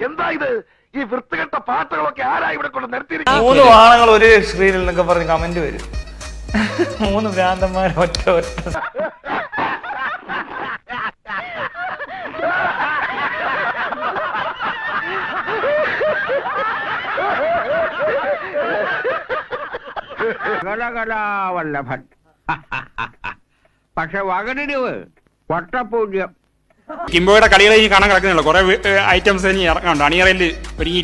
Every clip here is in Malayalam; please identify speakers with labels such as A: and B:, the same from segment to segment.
A: എന്താ ഇത്? ഈ വൃത്തികെട്ട പാട്ടുകളൊക്കെ ആരാ ഇവിടെ കൊണ്ട് നിർത്തിയിരിക്കുന്നത്?
B: മൂന്ന് വാണങ്ങൾ ഒരു സ്ക്രീനിൽ നിന്നൊക്കെ പറഞ്ഞ് കമന്റ് വരും. മൂന്ന് ഭ്രാന്തന്മാർ ഒറ്റ ഒറ്റ.
C: കലകലാവല്ലഭൻ പക്ഷെ വകനിടിവ് വട്ടപൂജ്യം.
D: കിംബോയുടെ കളികളെ ഈ കാണാൻ കിടക്കുന്നില്ല. കുറെ ഐറ്റംസ് ഇനി ഇറങ്ങാണ്ട് അണിയറയിൽ ഒരുങ്ങി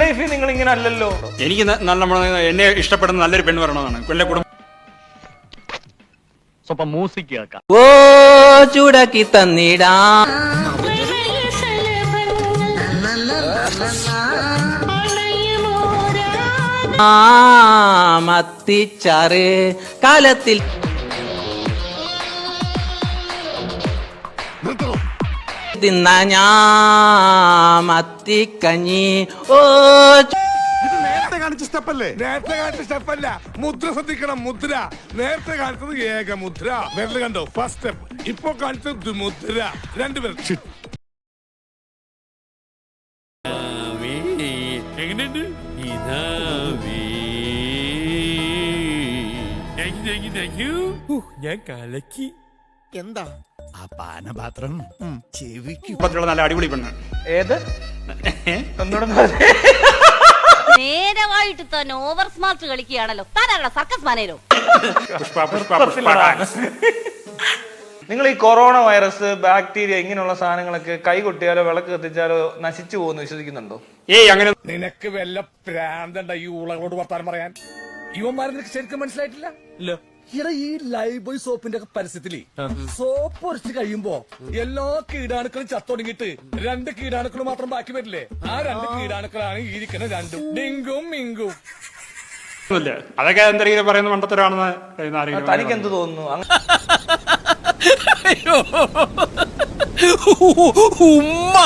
B: ലൈഫിൽ നിങ്ങൾ ഇങ്ങനെ അല്ലല്ലോ.
D: എനിക്ക് നല്ല നമ്മൾ എന്നെ ഇഷ്ടപ്പെടുന്ന നല്ലൊരു പെണ്ണ് വരണമെന്നാണ്. എന്റെ കുടുംബം
E: ഓ ചൂടാക്കി തന്നിടാ. ആ മത്തിച്ചാറ് കാലത്തിൽ തിന്ന ഞാ മത്തിക്കഞ്ഞി ഓ
F: നേരത്തെ കാണിച്ച സ്റ്റെപ്പല്ലേ? നേരത്തെ കാണിച്ച സ്റ്റെപ്പല്ല. മുദ്ര ശ്രദ്ധിക്കണം മുദ്ര. നേരത്തെ കാണിച്ചത് ഏക മുദ്ര നേരത്തെ കണ്ടോ? ഫസ്റ്റ് സ്റ്റെപ്പ് ഇപ്പൊ കാണിച്ചത് മുദ്ര. രണ്ടുപേർ എങ്ങനെയുണ്ട്? ഞാൻ കലക്കി.
G: എന്താ? ആ പാനപാത്രം ചെവിക്ക്
D: കുടുംബത്തിലുള്ള നല്ല അടിപൊളി പെണ്ണ്.
B: ഏത്? ഒന്നുകൂടെ ഒന്ന് പറഞ്ഞേ.
H: നേരമായിട്ട് തന്നെ ഓവർ സ്മാർട്ട് കളിക്കുകയാണല്ലോ. താനാണോ സർക്കസ് മാനേരോ
D: പുഷ്പ പുഷ്പ പുഷ്പ ഡാൻസ്.
B: നിങ്ങൾ ഈ കൊറോണ വൈറസ് ബാക്ടീരിയ ഇങ്ങനെയുള്ള സാധനങ്ങളൊക്കെ കൈ കൊട്ടിയാലോ വിളക്ക് കത്തിച്ചാലോ നശിച്ചു പോകുന്നു വിശ്വസിക്കുന്നുണ്ടോ?
D: ഏയ് അങ്ങനെ
F: നിനക്ക് വല്ല പ്രാന്തണ്ട ഈ ഉളകളോട് വർത്താനം പറയാൻ? യുവന്മാരെ നിനക്ക് ശരിക്കും മനസ്സിലായിട്ടില്ല?
G: ഇട ഈ ലൈവ് ബോയ് സോപ്പിന്റെ ഒക്കെ പരസ്യത്തിൽ സോപ്പ് ഒരച്ച് കഴിയുമ്പോ
F: എല്ലാ കീടാണുക്കളും ചത്തൊടുങ്ങിട്ട് രണ്ട് കീടാണുക്കൾ മാത്രം ബാക്കി വരില്ലേ? ആ രണ്ട് കീടാണുക്കളാണ് ഈ ഇരിക്കുന്ന രണ്ടും. ഡിങ്കും മിങ്കും.
D: അതൊക്കെ എന്തെങ്കിലും പറയുന്ന മണ്ടത്തരാണെന്ന്
B: തനിക്ക് എന്ത് തോന്നുന്നു?
G: ഉമ്മ.